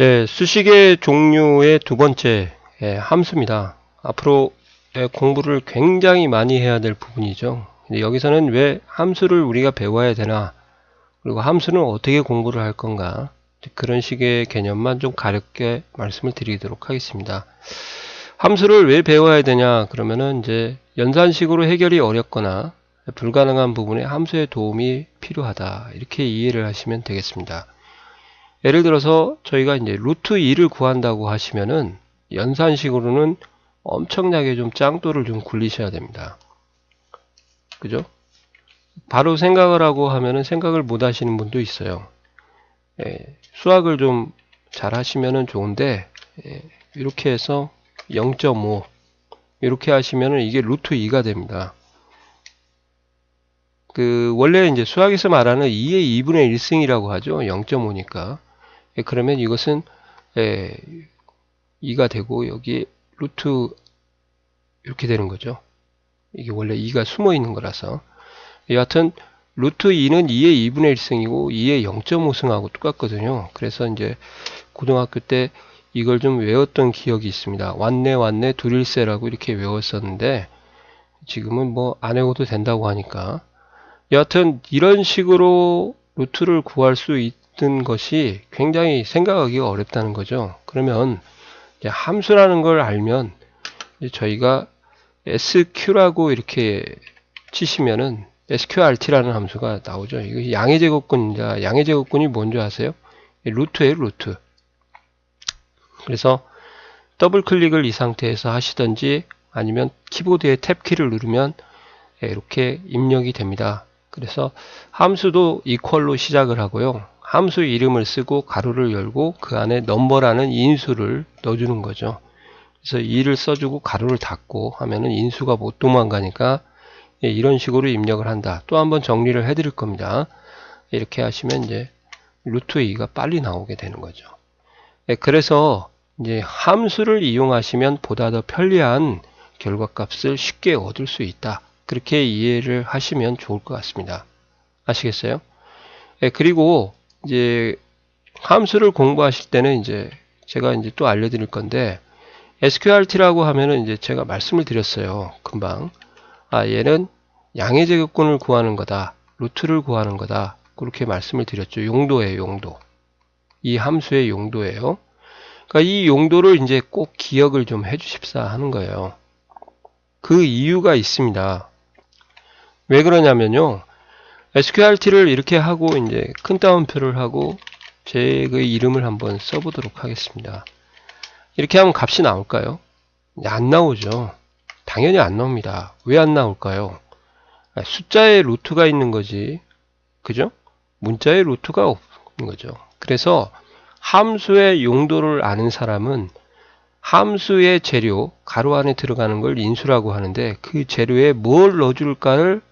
네, 수식의 종류의 두 번째 예, 함수입니다. 앞으로 예, 공부를 굉장히 많이 해야 될 부분이죠. 근데 여기서는 왜 함수를 우리가 배워야 되나 그리고 함수는 어떻게 공부를 할 건가 그런 식의 개념만 좀 가볍게 말씀을 드리도록 하겠습니다. 함수를 왜 배워야 되냐 그러면은 이제 연산식으로 해결이 어렵거나 불가능한 부분에 함수의 도움이 필요하다 이렇게 이해를 하시면 되겠습니다. 예를 들어서 저희가 이제 루트 2를 구한다고 하시면은 연산식으로는 엄청나게 좀 짱돌을 좀 굴리셔야 됩니다. 그죠? 바로 생각을 하고 하면은 생각을 못 하시는 분도 있어요. 예, 수학을 좀 잘 하시면은 좋은데 예, 이렇게 해서 0.5 이렇게 하시면은 이게 루트 2가 됩니다. 그 원래 이제 수학에서 말하는 2의 2분의 1승이라고 하죠. 0.5니까. 예, 그러면 이것은 예, 2가 되고 여기 루트 이렇게 되는 거죠. 이게 원래 2가 숨어 있는 거라서. 여하튼 루트 2는 2의 2분의 1승이고 2의 0.5승하고 똑같거든요. 그래서 이제 고등학교 때 이걸 좀 외웠던 기억이 있습니다. 왔네 왔네 둘일세라고 이렇게 외웠었는데 지금은 뭐 안 외워도 된다고 하니까 여하튼 이런 식으로 루트를 구할 수 있 는 것이 굉장히 생각하기가 어렵다는 거죠. 그러면 함수라는 걸 알면 저희가 SQ라고 이렇게 치시면은 SQRT라는 함수가 나오죠. 이거 양의 제곱근입니다. 양의 제곱근이 뭔지 아세요? 루트예요, 루트. 그래서 더블 클릭을 이 상태에서 하시던지 아니면 키보드의 탭키를 누르면 이렇게 입력이 됩니다. 그래서 함수도 이퀄로 시작을 하고요. 함수 이름을 쓰고 가로를 열고 그 안에 넘버라는 인수를 넣어주는 거죠. 그래서 2를 써주고 가로를 닫고 하면은 인수가 못 도망가니까 이런 식으로 입력을 한다. 또 한번 정리를 해드릴 겁니다. 이렇게 하시면 이제 루트 2가 빨리 나오게 되는 거죠. 그래서 이제 함수를 이용하시면 보다 더 편리한 결과값을 쉽게 얻을 수 있다. 그렇게 이해를 하시면 좋을 것 같습니다. 아시겠어요? 그리고 이제 함수를 공부하실 때는 이제 제가 이제 또 알려드릴 건데 SQRT라고 하면은 이제 제가 말씀을 드렸어요. 금방. 아, 얘는 양의 제곱근을 구하는 거다. 루트를 구하는 거다. 그렇게 말씀을 드렸죠. 용도예요, 용도. 이 함수의 용도예요. 그러니까 이 용도를 이제 꼭 기억을 좀 해주십사 하는 거예요. 그 이유가 있습니다. 왜 그러냐면요. SQRT를 이렇게 하고 이제 큰 따옴표를 하고 제그 이름을 한번 써보도록 하겠습니다. 이렇게 하면 값이 나올까요? 안 나오죠. 당연히 안 나옵니다. 왜 안 나올까요? 숫자에 루트가 있는 거지. 그죠? 문자에 루트가 없는 거죠. 그래서 함수의 용도를 아는 사람은 함수의 재료, 가로 안에 들어가는 걸 인수라고 하는데 그 재료에 뭘 넣어줄까를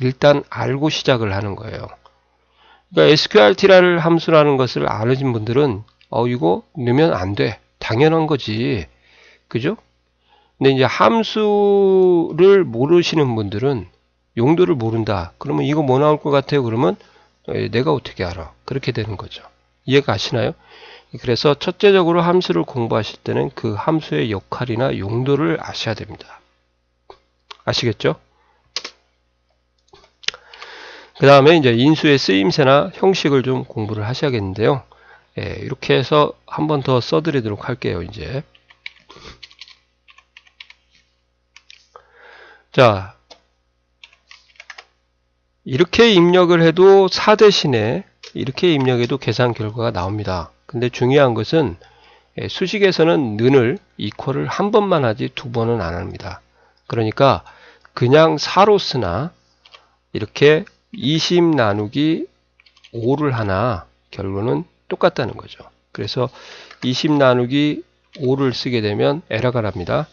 일단 알고 시작을 하는 거예요. 그러니까 SQRT라는 함수라는 것을 아는 분들은 어 이거 넣으면 안 돼. 당연한 거지. 그죠? 근데 이제 함수를 모르시는 분들은 용도를 모른다. 그러면 이거 뭐 나올 것 같아요? 그러면 내가 어떻게 알아? 그렇게 되는 거죠. 이해가 가시나요? 그래서 첫째적으로 함수를 공부하실 때는 그 함수의 역할이나 용도를 아셔야 됩니다. 아시겠죠? 그 다음에 이제 인수의 쓰임새나 형식을 좀 공부를 하셔야겠는데요. 예, 이렇게 해서 한 번 더 써드리도록 할게요. 이제 자 이렇게 입력을 해도 4 대신에 이렇게 입력해도 계산 결과가 나옵니다. 근데 중요한 것은 예, 수식에서는 는을 이퀄을 한 번만 하지 두 번은 안 합니다. 그러니까 그냥 4로 쓰나 이렇게 20 나누기 5를 하나 결론은 똑같다는 거죠. 그래서 20 나누기 5를 쓰게 되면 에러가 납니다.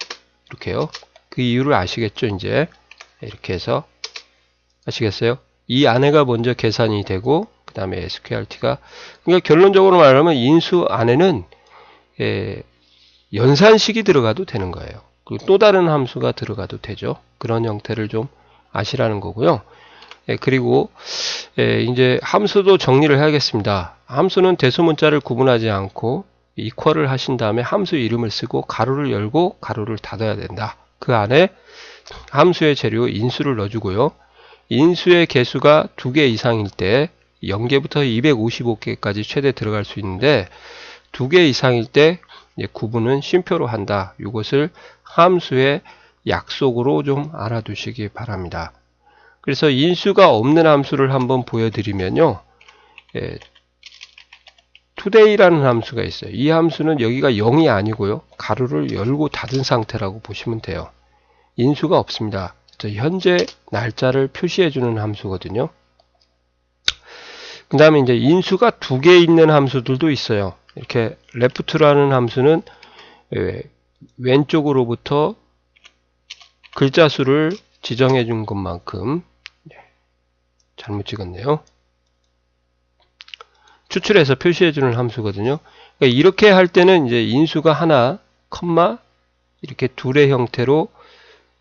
이렇게요. 그 이유를 아시겠죠, 이제. 이렇게 해서 아시겠어요? 이 안에가 먼저 계산이 되고 그 다음에 SQRT가 그러니까 결론적으로 말하면 인수 안에는 예, 연산식이 들어가도 되는 거예요. 그리고 또 다른 함수가 들어가도 되죠. 그런 형태를 좀 아시라는 거고요. 예, 그리고 예, 이제 함수도 정리를 해야겠습니다. 함수는 대소문자를 구분하지 않고 이퀄을 하신 다음에 함수 이름을 쓰고 가로를 열고 가로를 닫아야 된다. 그 안에 함수의 재료 인수를 넣어주고요. 인수의 개수가 두 개 이상일 때 0개부터 255개까지 최대 들어갈 수 있는데 두 개 이상일 때 구분은 쉼표로 한다. 이것을 함수의 약속으로 좀 알아두시기 바랍니다. 그래서 인수가 없는 함수를 한번 보여드리면요. 예, today라는 함수가 있어요. 이 함수는 여기가 0이 아니고요. 가로를 열고 닫은 상태라고 보시면 돼요. 인수가 없습니다. 현재 날짜를 표시해주는 함수거든요. 그 다음에 이제 인수가 두 개 있는 함수들도 있어요. 이렇게 left라는 함수는 예, 왼쪽으로부터 글자 수를 지정해 준 것만큼 네, 잘못 찍었네요. 추출해서 표시해 주는 함수거든요. 그러니까 이렇게 할 때는 이제 인수가 하나, 컴마 이렇게 둘의 형태로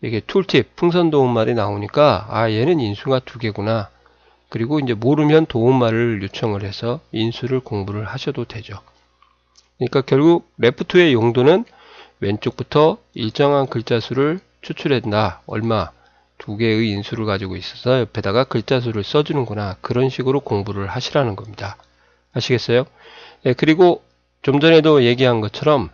이게 툴팁 풍선 도움말이 나오니까 아 얘는 인수가 두 개구나. 그리고 이제 모르면 도움말을 요청을 해서 인수를 공부를 하셔도 되죠. 그러니까 결국 레프트의 용도는 왼쪽부터 일정한 글자 수를 추출한다. 얼마? 두 개의 인수를 가지고 있어서 옆에다가 글자 수를 써주는구나. 그런 식으로 공부를 하시라는 겁니다. 아시겠어요? 예, 그리고 좀 전에도 얘기한 것처럼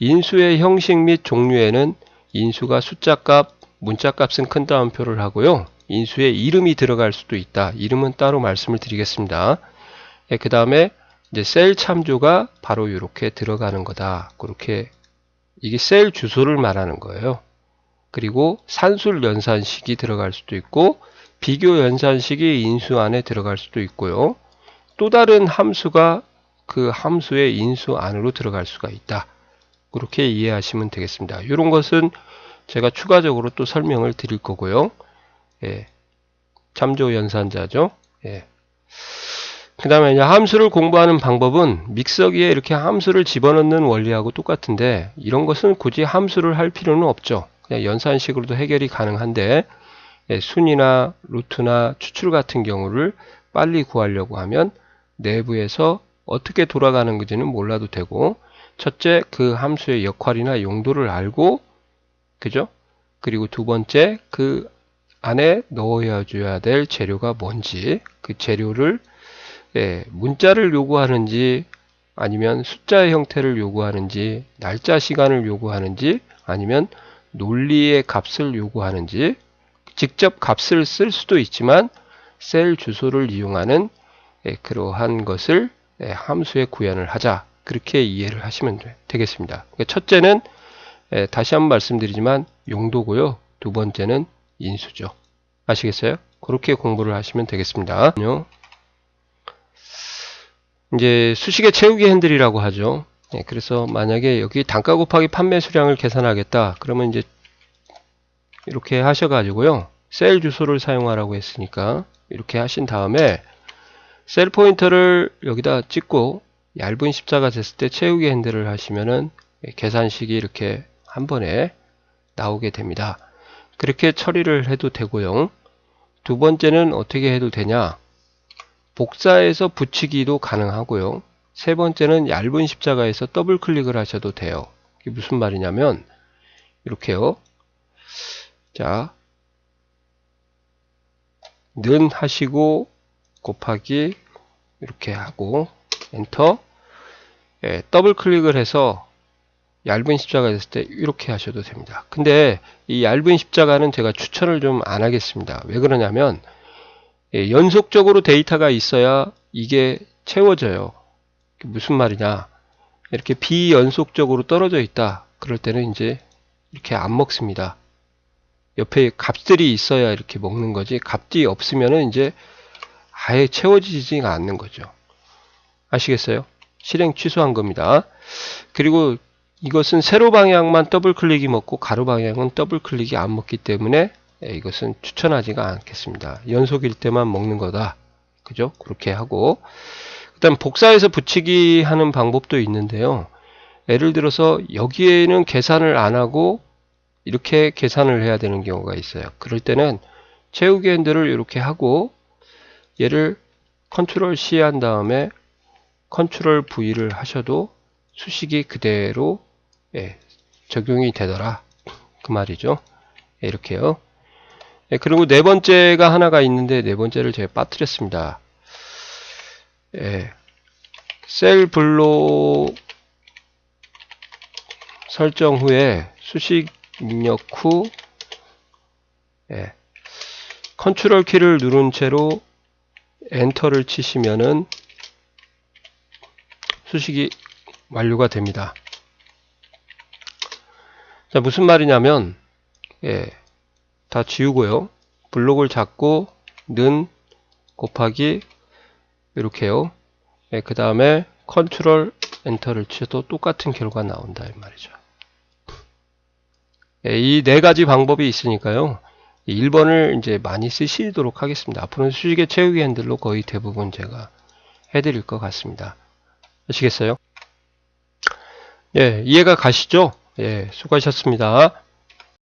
인수의 형식 및 종류에는 인수가 숫자값, 문자값은 큰 따옴표를 하고요. 인수에 이름이 들어갈 수도 있다. 이름은 따로 말씀을 드리겠습니다. 예, 그 다음에 이제 셀 참조가 바로 이렇게 들어가는 거다. 그렇게 이게 셀 주소를 말하는 거예요. 그리고 산술 연산식이 들어갈 수도 있고 비교 연산식이 인수 안에 들어갈 수도 있고요. 또 다른 함수가 그 함수의 인수 안으로 들어갈 수가 있다. 그렇게 이해하시면 되겠습니다. 이런 것은 제가 추가적으로 또 설명을 드릴 거고요. 예, 참조 연산자죠. 예. 그 다음에 함수를 공부하는 방법은 믹서기에 이렇게 함수를 집어넣는 원리하고 똑같은데 이런 것은 굳이 함수를 할 필요는 없죠. 그냥 연산식으로도 해결이 가능한데 예, 순이나 루트나 추출 같은 경우를 빨리 구하려고 하면 내부에서 어떻게 돌아가는 건지는 몰라도 되고 첫째 그 함수의 역할이나 용도를 알고 그죠? 그리고 두 번째 그 안에 넣어야 줘야 될 재료가 뭔지 그 재료를 예, 문자를 요구하는지 아니면 숫자의 형태를 요구하는지 날짜 시간을 요구하는지 아니면 논리의 값을 요구하는지 직접 값을 쓸 수도 있지만 셀 주소를 이용하는 예, 그러한 것을 예, 함수에 구현을 하자 그렇게 이해를 하시면 되겠습니다. 그러니까 첫째는 예, 다시 한번 말씀드리지만 용도고요. 두 번째는 인수죠. 아시겠어요? 그렇게 공부를 하시면 되겠습니다. 이제 수식의 채우기 핸들이라고 하죠. 네, 그래서 만약에 여기 단가 곱하기 판매 수량을 계산하겠다. 그러면 이제 이렇게 하셔가지고요. 셀 주소를 사용하라고 했으니까 이렇게 하신 다음에 셀 포인터를 여기다 찍고 얇은 십자가 됐을 때 채우기 핸들을 하시면은 계산식이 이렇게 한 번에 나오게 됩니다. 그렇게 처리를 해도 되고요. 두 번째는 어떻게 해도 되냐? 복사해서 붙이기도 가능하고요. 세 번째는 얇은 십자가에서 더블 클릭을 하셔도 돼요. 이게 무슨 말이냐면 이렇게요. 자, 는 하시고 곱하기 이렇게 하고 엔터 예, 더블 클릭을 해서 얇은 십자가 됐을 때 이렇게 하셔도 됩니다. 근데 이 얇은 십자가는 제가 추천을 좀 안 하겠습니다. 왜 그러냐면 예, 연속적으로 데이터가 있어야 이게 채워져요. 무슨 말이냐. 이렇게 비연속적으로 떨어져 있다. 그럴 때는 이제 이렇게 안 먹습니다. 옆에 값들이 있어야 이렇게 먹는 거지 값이 없으면은 이제 아예 채워지지가 않는 거죠. 아시겠어요? 실행 취소한 겁니다. 그리고 이것은 세로 방향만 더블 클릭이 먹고 가로 방향은 더블 클릭이 안 먹기 때문에 예, 이것은 추천하지가 않겠습니다. 연속일 때만 먹는 거다. 그죠? 그렇게 하고 그다음 복사해서 붙이기 하는 방법도 있는데요. 예를 들어서 여기에는 계산을 안 하고 이렇게 계산을 해야 되는 경우가 있어요. 그럴 때는 채우기 핸들을 이렇게 하고 얘를 컨트롤 C 한 다음에 컨트롤 V를 하셔도 수식이 그대로 예, 적용이 되더라. 그 말이죠. 예, 이렇게요. 예, 그리고 네 번째가 하나가 있는데 네 번째를 제가 빠뜨렸습니다. 예, 셀 블록 설정 후에 수식 입력 후 예, 컨트롤 키를 누른 채로 엔터를 치시면은 수식이 완료가 됩니다. 자, 무슨 말이냐면, 예, 다 지우고요. 블록을 잡고, 는, 곱하기, 이렇게요. 예, 그 다음에 컨트롤 엔터를 치셔도 똑같은 결과 나온다, 이 말이죠. 예, 이네 가지 방법이 있으니까요. 1번을 이제 많이 쓰시도록 하겠습니다. 앞으로는 수식의 채우기 핸들로 거의 대부분 제가 해드릴 것 같습니다. 아시겠어요? 예, 이해가 가시죠? 예, 수고하셨습니다.